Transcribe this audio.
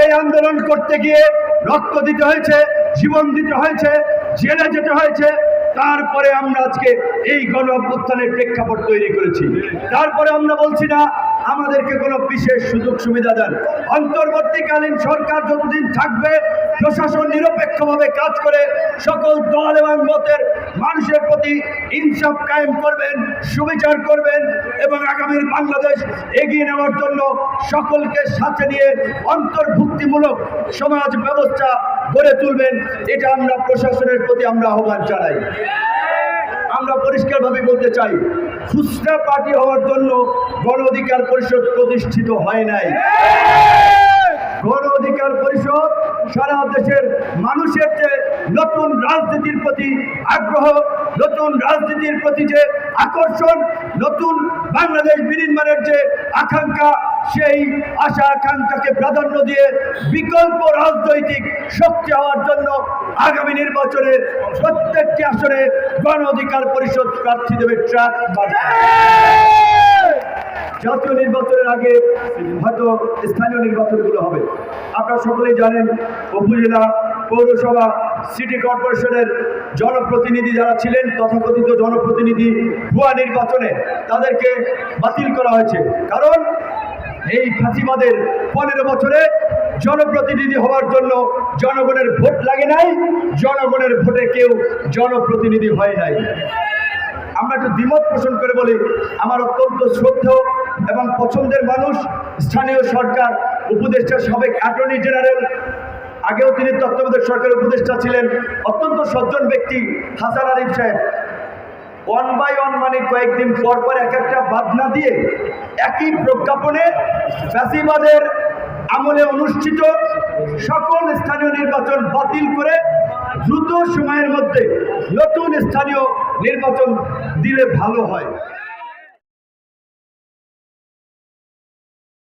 এই আন্দোলন করতে গিয়ে রক্ত দিতে হয়েছে, জীবন দিতে হয়েছে, জেলে যেতে হয়েছে। তারপরে আমরা আজকে এই গণ অভ্যুত্থানের প্রেক্ষাপট তৈরি করেছি। তারপরে আমরা বলছি না, আমাদেরকে কোনো বিশেষ সুযোগ সুবিধা দেন। অন্তর্বর্তীকালীন সরকার যতদিন থাকবে, প্রশাসন নিরপেক্ষভাবে কাজ করে সকল দল এবং মতের মানুষের প্রতি ইনসাফ কায়েম করবেন, সুবিচার করবেন এবং আগামীর বাংলাদেশ এগিয়ে নেওয়ার জন্য সকলকে সাথে নিয়ে অন্তর্ভুক্তিমূলক সমাজ ব্যবস্থা গড়ে তুলবেন। এটা আমরা প্রশাসনের প্রতি আমরা আহ্বান জানাই। আমরা পরিষ্কারভাবে বলতে চাই, খুচরা পার্টি হওয়ার জন্য গণ অধিকার পরিষদ প্রতিষ্ঠিত হয় নাই। গণ অধিকার পরিষদ সারা দেশের মানুষের যে নতুন রাজনীতির প্রতি আগ্রহ, নতুন রাজনীতির প্রতি যে আকর্ষণ, নতুন বাংলাদেশ বিনির্মাণের যে আকাঙ্ক্ষা, সেই আশা আকাঙ্ক্ষাকে প্রাধান্য দিয়ে বিকল্প রাজনৈতিক শক্তি হওয়ার জন্য আগামী নির্বাচনে প্রত্যেকটি আসনে গণ অধিকার পরিষদ প্রার্থী দেবে ট্রাক জাতীয় নির্বাচনের আগে হয়তো স্থানীয় নির্বাচনগুলো হবে। আপনারা সকলেই জানেন, উপজেলা পৌরসভা, সিটি কর্পোরেশনের জনপ্রতিনিধি যারা ছিলেন, তথাকথিত জনপ্রতিনিধি ভুয়া নির্বাচনে তাদেরকে বাতিল করা হয়েছে। কারণ এই ফাঁসিবাদের পনেরো বছরে জনপ্রতিনিধি হওয়ার জন্য জনগণের ভোট লাগে নাই, জনগণের ভোটে কেউ জনপ্রতিনিধি হয় নাই। আমরা একটু দ্বিমত পোষণ করে বলি, আমার অত্যন্ত শ্রদ্ধেয় এবং পছন্দের মানুষ স্থানীয় সরকার, উপদেষ্টা সাবেক অ্যাটর্নি জেনারেল। আগেও তিনি তত্ত্বাবধায়ক সরকারের উপদেষ্টা ছিলেন। অত্যন্ত সজ্জন ব্যক্তি হাসান আরিফ সাহেব। ওয়ান বাই ওয়ান মানে কয়েকদিন পর পর এক একটা বাদনা দিয়ে একই প্রজ্ঞাপনে ফ্যাসিবাদের আমলে অনুষ্ঠিত সকল স্থানীয় নির্বাচন বাতিল করে দ্রুত সময়ের মধ্যে নতুন স্থানীয় নির্বাচন দিলে ভালো হয়।